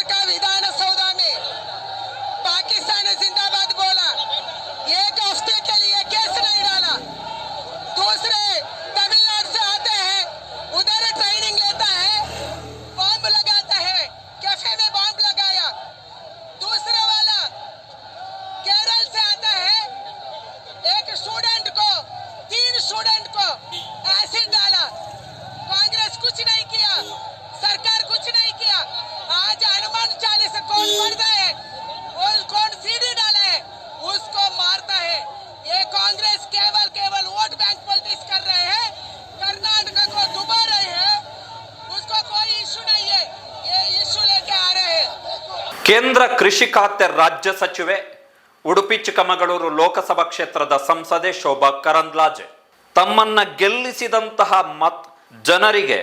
इंदौर का विधानसौधा में पाकिस्तान जिंदाबाद बोला एक हफ़्ते के लिए केस नहीं डाला दूसरे तमिलनाडु से आते हैं उधर ट्रेनिंग लेता है बॉम्ब लगाता है कैफ़े में बॉम्ब लगाया दूसरा वाला केरल से आता है एक स्टूडेंट को तीन स्टूडेंट को एसिड ಕೇಂದ್ರ ಕೃಷಿ ಖಾತೆ ರಾಜ್ಯ ಸಚಿವೆ, ಉಡುಪಿ, ಚಿಕ್ಕಮಗಳೂರು ಲೋಕಸಭಾ ಕ್ಷೇತ್ರದ ಸಂಸದೆ ಶೋಭಾ ಕರಂದ್ಲಾಜೆ. ತಮ್ಮನ್ನ ಗೆಲ್ಲಿಸಿದಂತಹ ಮತ್ ಜನರಿಗೆ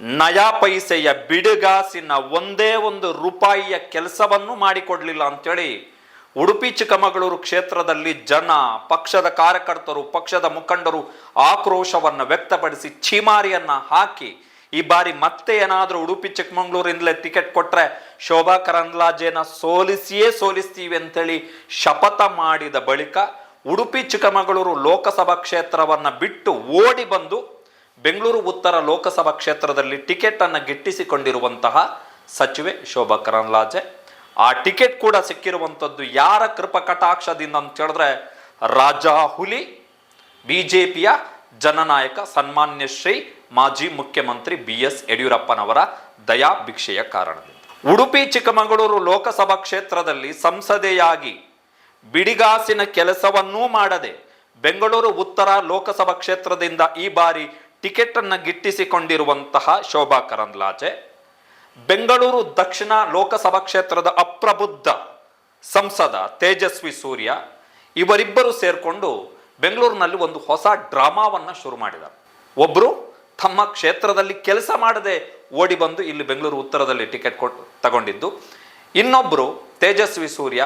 ನಯಾ ಪೈಸೆಯ ಬಿಡುಗಾಸಿನ ಒಂದೇ ಒಂದು ರೂಪಾಯಿಯ ಕೆಲಸವನ್ನು ಮಾಡಿಕೊಡ್ಲಿಲ್ಲ ಅಂತೇಳಿ ಉಡುಪಿ, ಚಿಕ್ಕಮಗಳೂರು ಕ್ಷೇತ್ರದಲ್ಲಿ ಜನ, ಪಕ್ಷದ ಕಾರ್ಯಕರ್ತರು, ಪಕ್ಷದ ಮುಖಂಡರು ಆಕ್ರೋಶವನ್ನು ವ್ಯಕ್ತಪಡಿಸಿ ಛೀಮಾರಿಯನ್ನ ಹಾಕಿ ಈ ಬಾರಿ ಮತ್ತೆ ಏನಾದರೂ ಉಡುಪಿ, ಚಿಕ್ಕಮಗಳೂರಿಂದಲೇ ಟಿಕೆಟ್ ಕೊಟ್ಟರೆ ಶೋಭಾ ಕರಂದ್ಲಾಜೆನ ಸೋಲಿಸಿಯೇ ಸೋಲಿಸ್ತೀವಿ ಅಂತೇಳಿ ಶಪಥ ಮಾಡಿದ ಬಳಿಕ ಉಡುಪಿ, ಚಿಕ್ಕಮಗಳೂರು ಲೋಕಸಭಾ ಕ್ಷೇತ್ರವನ್ನು ಬಿಟ್ಟು ಓಡಿ ಬಂದು ಬೆಂಗಳೂರು ಉತ್ತರ ಲೋಕಸಭಾ ಕ್ಷೇತ್ರದಲ್ಲಿ ಟಿಕೆಟ್ ಅನ್ನು ಗಿಟ್ಟಿಸಿಕೊಂಡಿರುವಂತಹ ಸಚಿವೆ ಶೋಭಾ ಕರಂದ್ಲಾಜೆ. ಆ ಟಿಕೆಟ್ ಕೂಡ ಸಿಕ್ಕಿರುವಂಥದ್ದು ಯಾರ ಕೃಪಕಟಾಕ್ಷದಿಂದ ಅಂತ ಹೇಳಿದ್ರೆ ರಾಜಾ ಹುಲಿ ಬಿಜೆಪಿಯ ಜನನಾಯಕ ಸನ್ಮಾನ್ಯ ಮಾಜಿ ಮುಖ್ಯಮಂತ್ರಿ ಬಿ ಎಸ್ ಯಡಿಯೂರಪ್ಪನವರ ದಯಾ ಭಿಕ್ಷೆಯ ಕಾರಣದಿಂದ. ಉಡುಪಿ, ಚಿಕ್ಕಮಗಳೂರು ಲೋಕಸಭಾ ಕ್ಷೇತ್ರದಲ್ಲಿ ಸಂಸದೆಯಾಗಿ ಬಿಡಿಗಾಸಿನ ಕೆಲಸವನ್ನೂ ಮಾಡದೆ ಬೆಂಗಳೂರು ಉತ್ತರ ಲೋಕಸಭಾ ಕ್ಷೇತ್ರದಿಂದ ಈ ಬಾರಿ ಟಿಕೆಟ್ ಅನ್ನು ಗಿಟ್ಟಿಸಿಕೊಂಡಿರುವಂತಹ ಶೋಭಾ ಕರಂದ್ಲಾಜೆ, ಬೆಂಗಳೂರು ದಕ್ಷಿಣ ಲೋಕಸಭಾ ಕ್ಷೇತ್ರದ ಅಪ್ರಬುದ್ಧ ಸಂಸದ ತೇಜಸ್ವಿ ಸೂರ್ಯ, ಇವರಿಬ್ಬರು ಸೇರ್ಕೊಂಡು ಬೆಂಗಳೂರಿನಲ್ಲಿ ಒಂದು ಹೊಸ ಡ್ರಾಮಾವನ್ನು ಶುರು ಮಾಡಿದ್ದಾರೆ. ಒಬ್ಬರು ತಮ್ಮ ಕ್ಷೇತ್ರದಲ್ಲಿ ಕೆಲಸ ಮಾಡದೆ ಓಡಿ ಬಂದು ಇಲ್ಲಿ ಬೆಂಗಳೂರು ಉತ್ತರದಲ್ಲಿ ಟಿಕೆಟ್ ಕೊಟ್ಟು ತಗೊಂಡಿದ್ದು. ಇನ್ನೊಬ್ಬರು ತೇಜಸ್ವಿ ಸೂರ್ಯ.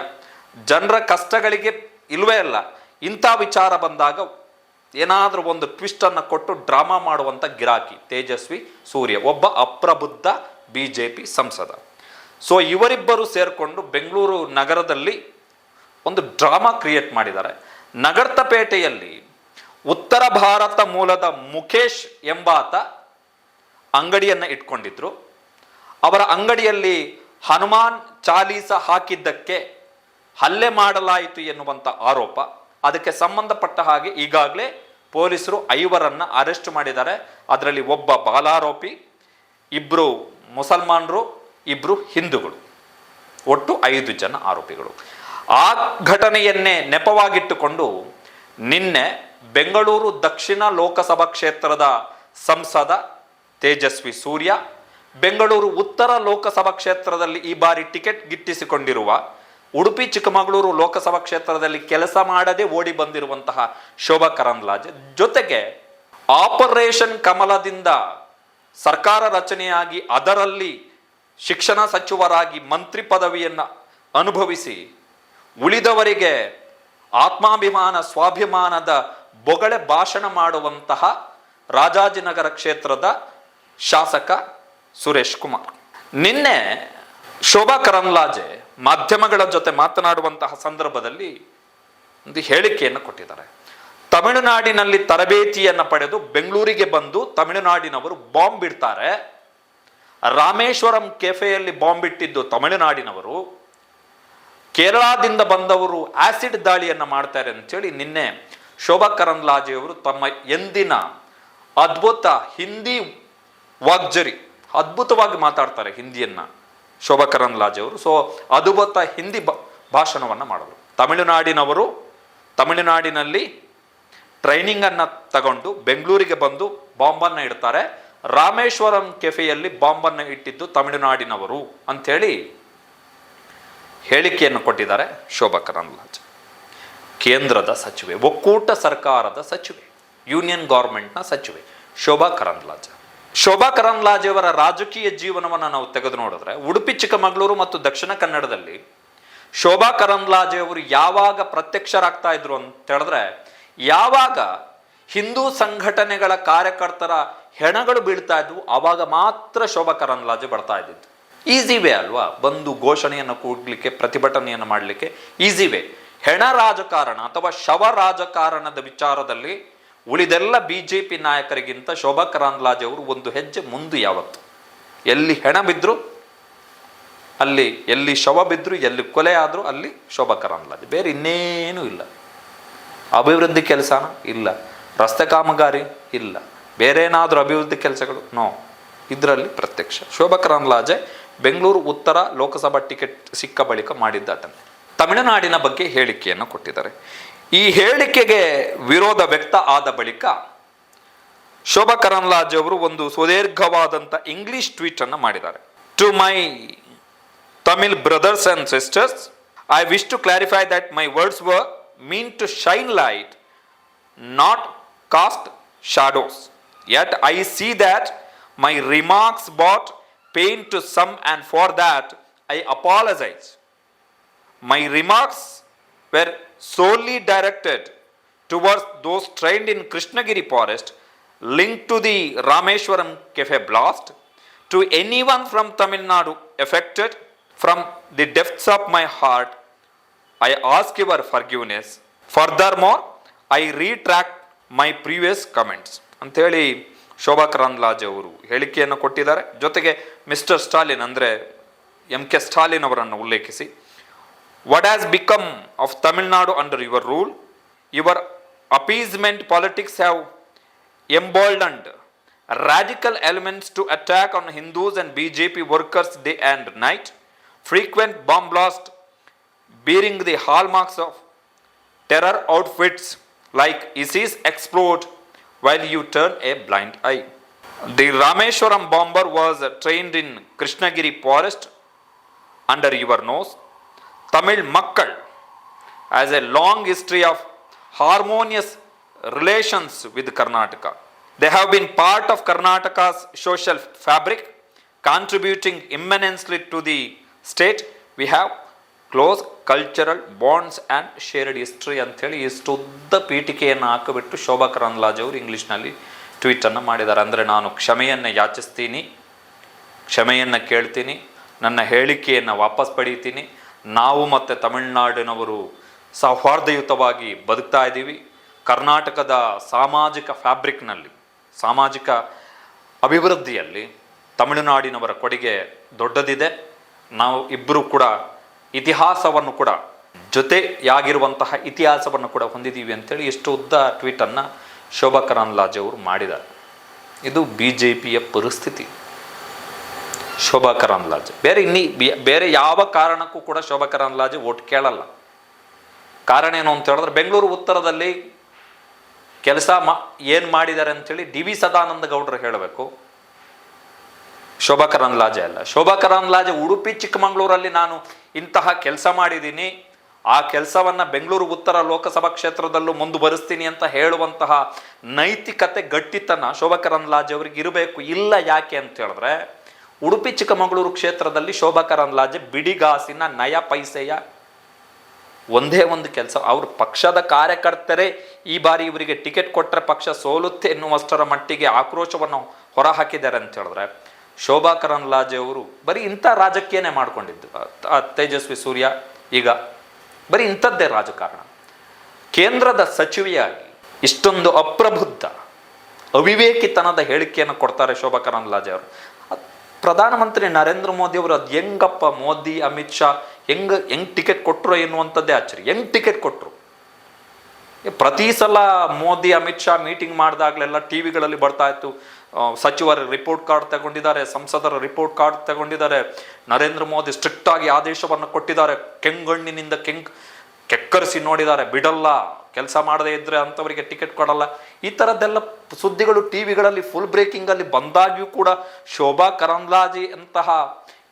ಜನರ ಕಷ್ಟಗಳಿಗೆ ಇಲ್ವೇ ಅಲ್ಲ, ಇಂಥ ವಿಚಾರ ಬಂದಾಗ ಏನಾದರೂ ಒಂದು ಟ್ವಿಸ್ಟನ್ನು ಕೊಟ್ಟು ಡ್ರಾಮಾ ಮಾಡುವಂಥ ಗಿರಾಕಿ ತೇಜಸ್ವಿ ಸೂರ್ಯ. ಒಬ್ಬ ಅಪ್ರಬುದ್ಧ ಬಿ ಜೆ ಪಿ ಸಂಸದ. ಸೊ ಇವರಿಬ್ಬರು ಸೇರಿಕೊಂಡು ಬೆಂಗಳೂರು ನಗರದಲ್ಲಿ ಒಂದು ಡ್ರಾಮಾ ಕ್ರಿಯೇಟ್ ಮಾಡಿದ್ದಾರೆ. ನಗರ್ತಪೇಟೆಯಲ್ಲಿ ಉತ್ತರ ಭಾರತ ಮೂಲದ ಮುಖೇಶ್ ಎಂಬಾತ ಅಂಗಡಿಯನ್ನು ಇಟ್ಕೊಂಡಿದ್ರು. ಅವರ ಅಂಗಡಿಯಲ್ಲಿ ಹನುಮಾನ್ ಚಾಲೀಸ ಹಾಕಿದ್ದಕ್ಕೆ ಹಲ್ಲೆ ಮಾಡಲಾಯಿತು ಎನ್ನುವಂಥ ಆರೋಪ. ಅದಕ್ಕೆ ಸಂಬಂಧಪಟ್ಟ ಹಾಗೆ ಈಗಾಗಲೇ ಪೊಲೀಸರು ಐವರನ್ನು ಅರೆಸ್ಟ್ ಮಾಡಿದ್ದಾರೆ. ಅದರಲ್ಲಿ ಒಬ್ಬ ಬಾಲಾರೋಪಿ ಇಬ್ಬರು ಮುಸಲ್ಮಾನರು ಇಬ್ಬರು ಹಿಂದೂಗಳು. ಒಟ್ಟು ಐದು ಜನ ಆರೋಪಿಗಳು. ಆ ಘಟನೆಯನ್ನೇ ನೆಪವಾಗಿಟ್ಟುಕೊಂಡು ನಿನ್ನೆ ಬೆಂಗಳೂರು ದಕ್ಷಿಣ ಲೋಕಸಭಾ ಕ್ಷೇತ್ರದ ಸಂಸದ ತೇಜಸ್ವಿ ಸೂರ್ಯ, ಬೆಂಗಳೂರು ಉತ್ತರ ಲೋಕಸಭಾ ಕ್ಷೇತ್ರದಲ್ಲಿ ಈ ಬಾರಿ ಟಿಕೆಟ್ ಗಿಟ್ಟಿಸಿಕೊಂಡಿರುವ ಉಡುಪಿ ಚಿಕ್ಕಮಗಳೂರು ಲೋಕಸಭಾ ಕ್ಷೇತ್ರದಲ್ಲಿ ಕೆಲಸ ಮಾಡದೆ ಓಡಿ ಬಂದಿರುವಂತಹ ಶೋಭಾ ಕರಂದ್ಲಾಜೆ. ಜೊತೆಗೆ ಆಪರೇಷನ್ ಕಮಲದಿಂದ ಸರ್ಕಾರ ರಚನೆಯಾಗಿ ಅದರಲ್ಲಿ ಶಿಕ್ಷಣ ಸಚಿವರಾಗಿ ಮಂತ್ರಿ ಪದವಿಯನ್ನು ಅನುಭವಿಸಿ ಉಳಿದವರಿಗೆ ಆತ್ಮಾಭಿಮಾನ, ಸ್ವಾಭಿಮಾನದ ಬೊಗಳೆ ಭಾಷಣ ಮಾಡುವಂತಹ ರಾಜಾಜಿನಗರ ಕ್ಷೇತ್ರದ ಶಾಸಕ ಸುರೇಶ್ ಕುಮಾರ್. ನಿನ್ನೆ ಶೋಭಾ ಕರಂದ್ಲಾಜೆ ಮಾಧ್ಯಮಗಳ ಜೊತೆ ಮಾತನಾಡುವಂತಹ ಸಂದರ್ಭದಲ್ಲಿ ಒಂದು ಹೇಳಿಕೆಯನ್ನು ಕೊಟ್ಟಿದ್ದಾರೆ. ತಮಿಳುನಾಡಿನಲ್ಲಿ ತರಬೇತಿಯನ್ನು ಪಡೆದು ಬೆಂಗಳೂರಿಗೆ ಬಂದು ತಮಿಳುನಾಡಿನವರು ಬಾಂಬ್ ಇಡ್ತಾರೆ. ರಾಮೇಶ್ವರಂ ಕೆಫೆಯಲ್ಲಿ ಬಾಂಬ್ ಇಟ್ಟಿದ್ದು ತಮಿಳುನಾಡಿನವರು. ಕೇರಳದಿಂದ ಬಂದವರು ಆಸಿಡ್ ದಾಳಿಯನ್ನು ಮಾಡ್ತಾರೆ ಅಂತೇಳಿ ನಿನ್ನೆ ಶೋಭಾ ಕರಂದ್ಲಾಜೆಯವರು ತಮ್ಮ ಎಂದಿನ ಅದ್ಭುತ ಹಿಂದಿ ವಾಗ್ಜರಿ, ಅದ್ಭುತವಾಗಿ ಮಾತಾಡ್ತಾರೆ ಹಿಂದಿಯನ್ನ ಶೋಭಾ ಕರಂದ್ಲಾಜೆಯವರು ಸೊ ಅದ್ಭುತ ಹಿಂದಿ ಭಾಷಣವನ್ನು ಮಾಡಿದ್ರು. ತಮಿಳುನಾಡಿನವರು, ತಮಿಳುನಾಡಿನಲ್ಲಿ ಟ್ರೈನಿಂಗ್ ಅನ್ನ ತಗೊಂಡು ಬೆಂಗಳೂರಿಗೆ ಬಂದು ಬಾಂಬನ್ನು ಇಡ್ತಾರೆ. ರಾಮೇಶ್ವರಂ ಕೆಫೆಯಲ್ಲಿ ಬಾಂಬನ್ನು ಇಟ್ಟಿದ್ದು ತಮಿಳುನಾಡಿನವರು ಅಂಥೇಳಿ ಹೇಳಿಕೆಯನ್ನು ಕೊಟ್ಟಿದ್ದಾರೆ ಶೋಭಾ ಕರಂದ್ಲಾಜೆ. ಕೇಂದ್ರದ ಸಚಿವೆ, ಒಕ್ಕೂಟ ಸರ್ಕಾರದ ಸಚಿವೆ, ಯೂನಿಯನ್ ಗೌರ್ಮೆಂಟ್ನ ಸಚಿವೆ ಶೋಭಾ ಕರಂದ್ಲಾಜೆ. ಶೋಭಾ ಕರಂದ್ಲಾಜೆಯವರ ರಾಜಕೀಯ ಜೀವನವನ್ನು ನಾವು ತೆಗೆದು ನೋಡಿದ್ರೆ ಉಡುಪಿ, ಚಿಕ್ಕಮಗಳೂರು ಮತ್ತು ದಕ್ಷಿಣ ಕನ್ನಡದಲ್ಲಿ ಶೋಭಾ ಕರಂದ್ಲಾಜೆಯವರು ಯಾವಾಗ ಪ್ರತ್ಯಕ್ಷರಾಗ್ತಾ ಇದ್ರು ಅಂತ ಹೇಳಿದ್ರೆ ಯಾವಾಗ ಹಿಂದೂ ಸಂಘಟನೆಗಳ ಕಾರ್ಯಕರ್ತರ ಹೆಣಗಳು ಬೀಳ್ತಾ ಇದ್ವು ಆವಾಗ ಮಾತ್ರ ಶೋಭಾ ಕರಂದ್ಲಾಜೆ ಬರ್ತಾ ಇದ್ದಿದ್ದು. ಈಸಿ ವೇ ಅಲ್ವಾ? ಬಂದು ಘೋಷಣೆಯನ್ನು ಕೂಡಲಿಕ್ಕೆ, ಪ್ರತಿಭಟನೆಯನ್ನು ಮಾಡಲಿಕ್ಕೆ ಈಸಿ ವೇ ಹೆಣ ರಾಜಕಾರಣ ಅಥವಾ ಶವ ರಾಜಕಾರಣದ ವಿಚಾರದಲ್ಲಿ ಉಳಿದೆಲ್ಲ ಬಿ ಜೆ ಪಿ ನಾಯಕರಿಗಿಂತ ಶೋಭಾ ಕರಂದ್ಲಾಜೆ ಅವರು ಒಂದು ಹೆಜ್ಜೆ ಮುಂದೆ ಯಾವತ್ತು? ಎಲ್ಲಿ ಹೆಣ ಬಿದ್ದರು ಅಲ್ಲಿ ಎಲ್ಲಿ ಶವ ಬಿದ್ದರು ಎಲ್ಲಿ ಕೊಲೆ ಆದರೂ ಅಲ್ಲಿ ಶೋಭಾ ಕರಂದ್ಲಾಜೆ. ಬೇರೆ ಇನ್ನೇನೂ ಇಲ್ಲ. ಅಭಿವೃದ್ಧಿ ಕೆಲಸನ? ಇಲ್ಲ. ರಸ್ತೆ ಕಾಮಗಾರಿ? ಇಲ್ಲ. ಬೇರೆ ಏನಾದರೂ ಅಭಿವೃದ್ಧಿ ಕೆಲಸಗಳು? ನೋ ಇದರಲ್ಲಿ ಪ್ರತ್ಯಕ್ಷ. ಶೋಭಾ ಕರಂದ್ಲಾಜೆ ಬೆಂಗಳೂರು ಉತ್ತರ ಲೋಕಸಭಾ ಟಿಕೆಟ್ ಸಿಕ್ಕ ಬಳಿಕ ಮಾಡಿದ್ದಾತನೆ ತಮಿಳುನಾಡಿನ ಬಗ್ಗೆ ಹೇಳಿಕೆಯನ್ನು ಕೊಟ್ಟಿದ್ದಾರೆ. ಈ ಹೇಳಿಕೆಗೆ ವಿರೋಧ ವ್ಯಕ್ತ ಆದ ಬಳಿಕ ಶೋಭಾ ಕರಂದ್ಲಾಜೆ ಅವರು ಒಂದು ಸುದೀರ್ಘವಾದಂಥ ಇಂಗ್ಲಿಷ್ ಟ್ವೀಟ್ ಅನ್ನು ಮಾಡಿದ್ದಾರೆ. To my Tamil brothers and sisters I wish to clarify that my words were meant to shine light not cast shadows yet I see that my remarks brought pain to some, and for that I apologize. My remarks were solely directed towards those trained in Krishnagiri forest, linked to the Rameshwaram cafe blast, to anyone from Tamil Nadu affected from the depths of my heart I ask your forgiveness. Furthermore, I retract my previous comments. ಅಂಥೇಳಿ ಶೋಭಾ ಕರಂದ್ಲಾಜೆ ಅವರು ಹೇಳಿಕೆಯನ್ನು ಕೊಟ್ಟಿದ್ದಾರೆ ಜೊತೆಗೆ mister Stalin ಅಂದರೆ M K Stalin ಅವರನ್ನು ಉಲ್ಲೇಖಿಸಿ what has become of Tamil Nadu under your rule your appeasement politics have emboldened radical elements to attack on Hindus and BJP workers day and night. Frequent bomb blast bearing the hallmarks of terror outfits like ISIS explode while you turn a blind eye. The Rameshwaram bomber was trained in Krishnagiri forest under your nose. Tamil Makkal has a long history of harmonious relations with Karnataka. They have been part of Karnataka's social fabric, contributing immensely to the state. We have close cultural bonds and shared history ಅಂಥೇಳಿ ಇಷ್ಟು ಉದ್ದ ಪೀಠಿಕೆಯನ್ನು ಹಾಕಿಬಿಟ್ಟು ಶೋಭಾ ಕರಂದ್ಲಾಜೆ ಅವರು ಇಂಗ್ಲೀಷ್ನಲ್ಲಿ ಟ್ವೀಟನ್ನು ಮಾಡಿದ್ದಾರೆ. ಅಂದರೆ ನಾನು ಕ್ಷಮೆಯನ್ನು ಯಾಚಿಸ್ತೀನಿ, ಕ್ಷಮೆಯನ್ನು ಕೇಳ್ತೀನಿ, ನನ್ನ ಹೇಳಿಕೆಯನ್ನು ವಾಪಸ್ ಪಡೀತೀನಿ ನಾವು ಮತ್ತು ತಮಿಳುನಾಡಿನವರು ಸೌಹಾರ್ದಯುತವಾಗಿ ಬದುಕ್ತಾ ಇದ್ದೀವಿ. ಕರ್ನಾಟಕದ ಸಾಮಾಜಿಕ ಫ್ಯಾಬ್ರಿಕ್ನಲ್ಲಿ, ಸಾಮಾಜಿಕ ಅಭಿವೃದ್ಧಿಯಲ್ಲಿ ತಮಿಳುನಾಡಿನವರ ಕೊಡುಗೆ ದೊಡ್ಡದಿದೆ. ನಾವು ಇಬ್ಬರೂ ಕೂಡ ಇತಿಹಾಸವನ್ನು ಕೂಡ, ಜೊತೆಯಾಗಿರುವಂತಹ ಇತಿಹಾಸವನ್ನು ಕೂಡ ಹೊಂದಿದ್ದೀವಿ ಅಂತೇಳಿ ಎಷ್ಟು ಉದ್ದ ಟ್ವೀಟನ್ನು ಶೋಭಾ ಕರಂದ್ಲಾಜೆ ಅವರು ಮಾಡಿದ್ದಾರೆ. ಇದು ಬಿ ಜೆ ಪಿಯ ಪರಿಸ್ಥಿತಿ. ಶೋಭಾ ಕರಂದ್ಲಾಜೆ ಬೇರೆ ಇನ್ನಿ, ಬೇರೆ ಯಾವ ಕಾರಣಕ್ಕೂ ಕೂಡ ಶೋಭಾ ಕರಂದ್ಲಾಜೆ ಓಟ್ ಕೇಳಲ್ಲ. ಕಾರಣ ಏನು ಅಂತ ಹೇಳಿದ್ರೆ ಬೆಂಗಳೂರು ಉತ್ತರದಲ್ಲಿ ಕೆಲಸ ಮಾ, ಏನು ಮಾಡಿದ್ದಾರೆ ಅಂಥೇಳಿ ಡಿ ವಿ ಸದಾನಂದ ಗೌಡರು ಹೇಳಬೇಕು. ಶೋಭಾ ಕರಂದ್ಲಾಜೆ ಅಲ್ಲ. ಶೋಭಾ ಕರಂದ್ಲಾಜೆ ಉಡುಪಿ ಚಿಕ್ಕಮಗಳೂರಲ್ಲಿ ನಾನು ಇಂತಹ ಕೆಲಸ ಮಾಡಿದ್ದೀನಿ. ಆ ಕೆಲಸವನ್ನು ಬೆಂಗಳೂರು ಉತ್ತರ ಲೋಕಸಭಾ ಕ್ಷೇತ್ರದಲ್ಲೂ ಮುಂದುವರಿಸ್ತೀನಿ ಅಂತ ಹೇಳುವಂತಹ ನೈತಿಕತೆ ಗಟ್ಟಿತನ ಶೋಭಾ ಕರಂದ್ಲಾಜೆ ಅವರಿಗೆ ಇರಬೇಕು, ಇಲ್ಲ ಯಾಕೆ ಅಂತ ಹೇಳಿದ್ರೆ, ಉಡುಪಿ ಚಿಕ್ಕಮಗಳೂರು ಕ್ಷೇತ್ರದಲ್ಲಿ ಶೋಭಾ ಕರಂದ್ಲಾಜೆ ಬಿಡಿಗಾಸಿನ ನಯ ಪೈಸೆಯ ಒಂದೇ ಒಂದು ಕೆಲಸ. ಅವ್ರ ಪಕ್ಷದ ಕಾರ್ಯಕರ್ತರೇ, ಈ ಬಾರಿ ಇವರಿಗೆ ಟಿಕೆಟ್ ಕೊಟ್ಟರೆ ಪಕ್ಷ ಸೋಲುತ್ತೆ ಎನ್ನುವಷ್ಟರ ಮಟ್ಟಿಗೆ ಆಕ್ರೋಶವನ್ನು ಹೊರಹಾಕಿದ್ದಾರೆ ಅಂತ ಹೇಳಿದ್ರೆ ಶೋಭಾ ಲಾಜೆ ಅವರು ಬರೀ ಇಂಥ ರಾಜಕೀಯನೇ ಮಾಡ್ಕೊಂಡಿದ್ದು. ತೇಜಸ್ವಿ ಸೂರ್ಯ, ಈಗ ಬರೀ ಇಂಥದ್ದೇ ರಾಜಕಾರಣ. ಕೇಂದ್ರದ ಸಚಿವೆಯಾಗಿ ಇಷ್ಟೊಂದು ಅಪ್ರಬುದ್ಧ, ಅವಿವೇಕಿತನದ ಹೇಳಿಕೆಯನ್ನು ಕೊಡ್ತಾರೆ ಶೋಭಾ ಲಾಜೆ ಅವರು. ಪ್ರಧಾನಮಂತ್ರಿ ನರೇಂದ್ರ ಮೋದಿ ಅವರು ಅದು ಹೆಂಗಪ್ಪ ಮೋದಿ, ಅಮಿತ್ ಶಾ, ಹೆಂಗ, ಹೆಂಗ್ ಟಿಕೆಟ್ ಕೊಟ್ಟರು ಎನ್ನುವಂಥದ್ದೇ ಆಶ್ಚರ್ಯ. ಹೆಂಗ್ ಟಿಕೆಟ್ ಕೊಟ್ಟರು ಪ್ರತಿ ಸಲ ಮೋದಿ, ಅಮಿತ್ ಶಾ ಮೀಟಿಂಗ್ ಮಾಡಿದಾಗಲೆಲ್ಲ ಟಿ ವಿಗಳಲ್ಲಿ ಬರ್ತಾ ಇತ್ತು. ಸಚಿವರ ರಿಪೋರ್ಟ್ ಕಾರ್ಡ್ ತಗೊಂಡಿದ್ದಾರೆ, ಸಂಸದರ ರಿಪೋರ್ಟ್ ಕಾರ್ಡ್ ತಗೊಂಡಿದ್ದಾರೆ. ನರೇಂದ್ರ ಮೋದಿ ಸ್ಟ್ರಿಕ್ಟ್ ಆಗಿ ಆದೇಶವನ್ನು ಕೊಟ್ಟಿದ್ದಾರೆ. ಕೆಂಗಣ್ಣಿನಿಂದ ಕೆಂಗ್ ಕೆಕ್ಕರಿಸಿ ನೋಡಿದ್ದಾರೆ. ಬಿಡಲ್ಲ, ಕೆಲಸ ಮಾಡದೇ ಇದ್ರೆ ಅಂಥವರಿಗೆ ಟಿಕೆಟ್ ಕೊಡಲ್ಲ. ಈ ಥರದ್ದೆಲ್ಲ ಸುದ್ದಿಗಳು ಟಿ ವಿಗಳಲ್ಲಿ ಫುಲ್ ಬ್ರೇಕಿಂಗಲ್ಲಿ ಬಂದಾಗ್ಯೂ ಕೂಡ ಶೋಭಾ ಕರಂದ್ಲಾಜಿ ಅಂತಹ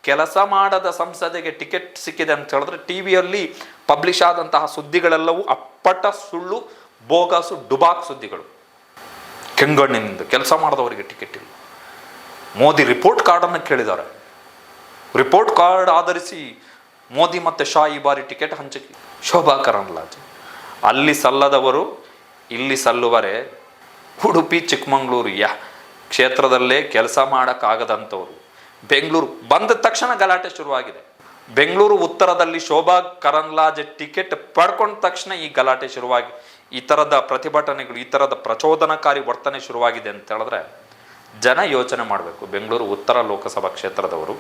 ಕೆಲಸ ಮಾಡದ ಸಂಸದೆಗೆ ಟಿಕೆಟ್ ಸಿಕ್ಕಿದೆ ಅಂತ ಹೇಳಿದ್ರೆ ಟಿ ವಿಯಲ್ಲಿ ಪಬ್ಲಿಷ್ ಆದಂತಹ ಸುದ್ದಿಗಳೆಲ್ಲವೂ ಅಪ್ಪಟ ಸುಳ್ಳು, ಬೋಗಸು, ಡುಬಾಕ್ ಸುದ್ದಿಗಳು. ಕೆಂಗಣ್ಣಿನಿಂದ ಕೆಲಸ ಮಾಡಿದವರಿಗೆ ಟಿಕೆಟ್ ಇಲ್ಲ. ಮೋದಿ ರಿಪೋರ್ಟ್ ಕಾರ್ಡನ್ನು ಕೇಳಿದ್ದಾರೆ ರಿಪೋರ್ಟ್ ಕಾರ್ಡ್ ಆಧರಿಸಿ ಮೋದಿ ಮತ್ತು ಶಾ ಈ ಬಾರಿ ಟಿಕೆಟ್ ಹಂಚಿಕೆ ಶೋಭಾ ಕರಂದ್ಲಾಜೆ. ಅಲ್ಲಿ ಸಲ್ಲದವರು, ಇಲ್ಲಿ ಸಲ್ಲುವರೆ, ಉಡುಪಿ, ಚಿಕ್ಕಮಗಳೂರು, ಯಾ, ಕ್ಷೇತ್ರದಲ್ಲೇ ಕೆಲಸ ಮಾಡೋಕ್ಕಾಗದಂಥವ್ರು. ಬೆಂಗಳೂರು ಬಂದ ತಕ್ಷಣ ಗಲಾಟೆ ಶುರುವಾಗಿದೆ. ಬೆಂಗಳೂರು ಉತ್ತರದಲ್ಲಿ ಶೋಭಾ ಕರಂದ್ಲಾಜೆ ಟಿಕೆಟ್ ಪಡ್ಕೊಂಡ ತಕ್ಷಣ ಈ ಗಲಾಟೆ ಶುರುವಾಗಿ ಈ ಥರದ ಪ್ರತಿಭಟನೆಗಳು, ಈ ಥರದ ಪ್ರಚೋದನಕಾರಿ ವರ್ತನೆ ಶುರುವಾಗಿದೆ ಅಂತ ಹೇಳಿದ್ರೆ ಜನ ಯೋಚನೆ ಮಾಡಬೇಕು. ಬೆಂಗಳೂರು ಉತ್ತರ ಲೋಕಸಭಾ ಕ್ಷೇತ್ರದವರು.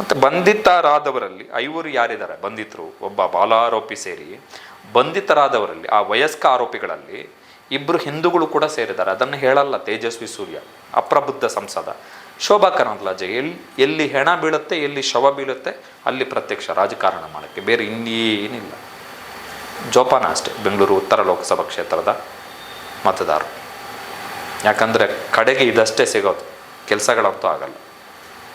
ಮತ್ತು ಬಂಧಿತರಾದವರಲ್ಲಿ ಐವರು ಯಾರಿದ್ದಾರೆ? ಬಂಧಿತರು, ಒಬ್ಬ ಬಾಲಾರೋಪಿ ಸೇರಿ. ಬಂಧಿತರಾದವರಲ್ಲಿ, ಆ ವಯಸ್ಕ ಆರೋಪಿಗಳಲ್ಲಿ ಇಬ್ಬರು ಹಿಂದೂಗಳು ಕೂಡ ಸೇರಿದ್ದಾರೆ. ಅದನ್ನು ಹೇಳಲ್ಲ ತೇಜಸ್ವಿ ಸೂರ್ಯ, ಅಪ್ರಬುದ್ಧ ಸಂಸದ. ಶೋಭಾ ಕರಂದ್ಲಾಜೆ ಎಲ್ಲಿ ಎಲ್ಲಿ ಹೆಣ ಬೀಳುತ್ತೆ, ಎಲ್ಲಿ ಶವ ಬೀಳುತ್ತೆ, ಅಲ್ಲಿ ಪ್ರತ್ಯಕ್ಷ ರಾಜಕಾರಣ ಮಾಡೋಕ್ಕೆ. ಬೇರೆ ಇನ್ನೇನಿಲ್ಲ. ಜೋಪಾನ ಅಷ್ಟೇ, ಬೆಂಗಳೂರು ಉತ್ತರ ಲೋಕಸಭಾ ಕ್ಷೇತ್ರದ ಮತದಾರರು. ಯಾಕಂದರೆ ಕಡೆಗೆ ಇದಷ್ಟೇ ಸಿಗೋದು. ಕೆಲಸಗಳಂತೂ ಆಗಲ್ಲ.